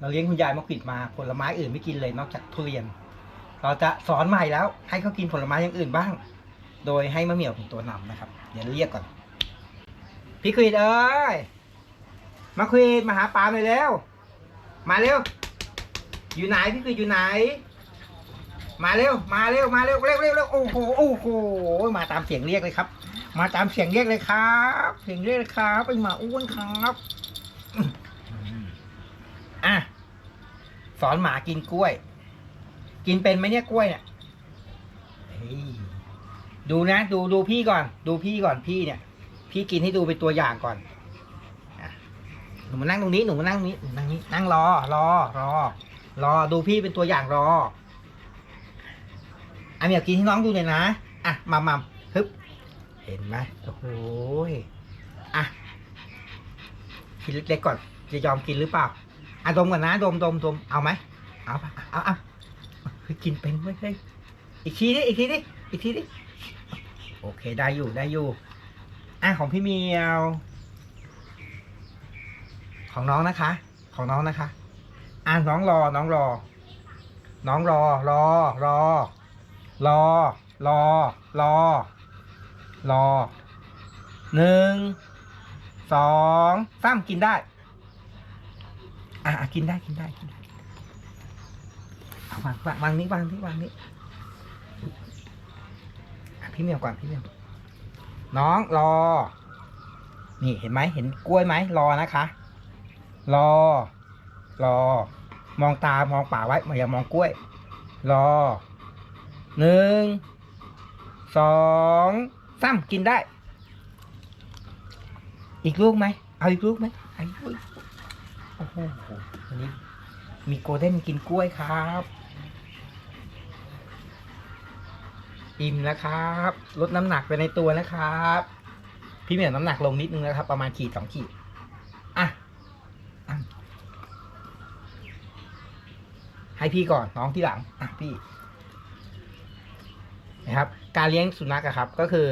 เราเลี้ยงคุณยายมะขวิดมาผลไม้อื่นไม่กินเลยนอกจากทุเรียน เราจะสอนใหม่แล้ว ให้เขากินผลไม้อย่างอื่นบ้าง โดยให้มะเหมี่ยวเป็นตัวนำนะครับ เดี๋ยวเรียกก่อน พี่ควิดเอ้ยมะขวิดมาหาปาหน่อยเร็วมาเร็ว อยู่ไหนพี่ควิดอยู่ไหน มาเร็ว มาเร็วมาเร็วเร็วเร็วเร็วโอ้โหโอ้โหมาตามเสียงเรียกเลยครับ มาตามเสียงเรียกเลยครับ เสียงเรียกเลยครับไอหมาอ้วนครับอะ ส อนหมากินกล้วย กินเป็นไหมเนี่ยกล้วยเนี่ยดูนะ ดูดูพี่ก่อน ดูพี่ก่อนพี่เนี่ย พี่กินให้ดูเป็นตัวอย่างก่อนหนูมานั่งตรงนี้หนูมานั่งนี้นั่งนี้นั่งรอ รอ รอ รอดูพี่เป็นตัวอย่างรออะเมียกินให้น้องดูหน่อยนะอะมามาฮึบเห็นไหมโอ้โหยอะกินเล็กๆก่อนจะยอมกินหรือเปล่า อะดมก่อนนะดมดมดมเอาไหมเอาปะเอาเอาเฮ้ยกินเป็นเว้ยเฮ้ยอีกทีดิอีกทีดิอีกทีดิโอเคได้อยู่ได้อยู่อะของพี่เมียว ของน้องนะคะ ของน้องนะคะอะน้องรอน้องรอ น้องรอรอรอรอรอรอรอหนึ่งสองสามกินได้ อะกินได้กินได้กินได้วางวางวางนี้วางนี้วางนี้พี่เมียวก่อนพี่เมียวน้องรอ นี่เห็นไหมเห็นกล้วยไหมรอนะคะ รอ รอ มองตามองป่าไว้อย่ามองกล้วย รอหนึ่งสองสามกินได้ อีกลูกไหมเอาอีกลูกไหมเอาอีกลูก โอ้โหวันนี้มีโกลเด้นกินกล้วยครับ อิ่มแล้วครับ ลดน้ำหนักไปในตัวนะครับ พี่เหมียวน้ำหนักลงนิดนึงนะครับ ประมาณขีดสองขีด อะ ให้พี่ก่อนน้องที่หลัง อะพี่ นะครับ การเลี้ยงสุนัขอะครับ ก็คือ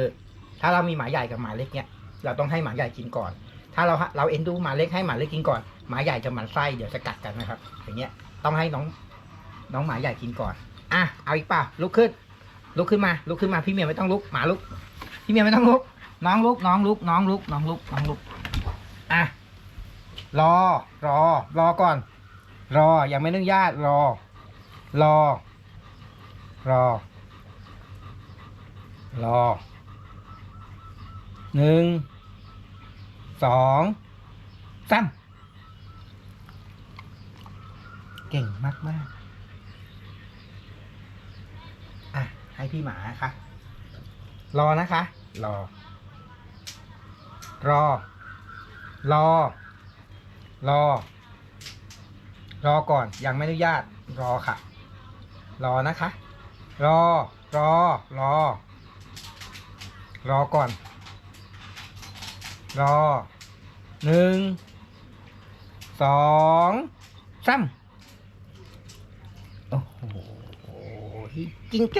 ถ้าเรามีหมาใหญ่กับหมาเล็กเนี่ยเราต้องให้หมาใหญ่กินก่อน ถ้าเราเราเอ็นดูหมาเล็กให้หมาเล็กกินก่อน หมาใหญ่จะหมันไส้เดี๋ยวจะกัดกันนะครับ อย่างเงี้ยต้องให้น้องน้องหมาใหญ่กินก่อน อะเอาอีกเปล่าลุกขึ้น ลุกขึ้นมา ลุกขึ้นมาพี่เมียไม่ต้องลุกหมาลุก พี่เมียไม่ต้องลุก น้องลุกน้องลุกน้องลุกน้องลุกน้องลุกอะรอรอ รอก่อน รอยังไม่อนุญาตรอ รอ รอ รอหนึ่งสองสาม เก่งมากมากๆ อะ ให้พี่หมานะคะรอนะคะ รอ รอ รอ รอ รอก่อน ยังไม่อนุญาต รอค่ะ รอนะคะ รอ รอ รอ รอก่อน รอหนึ่งสองสาม โอ้โหกินเ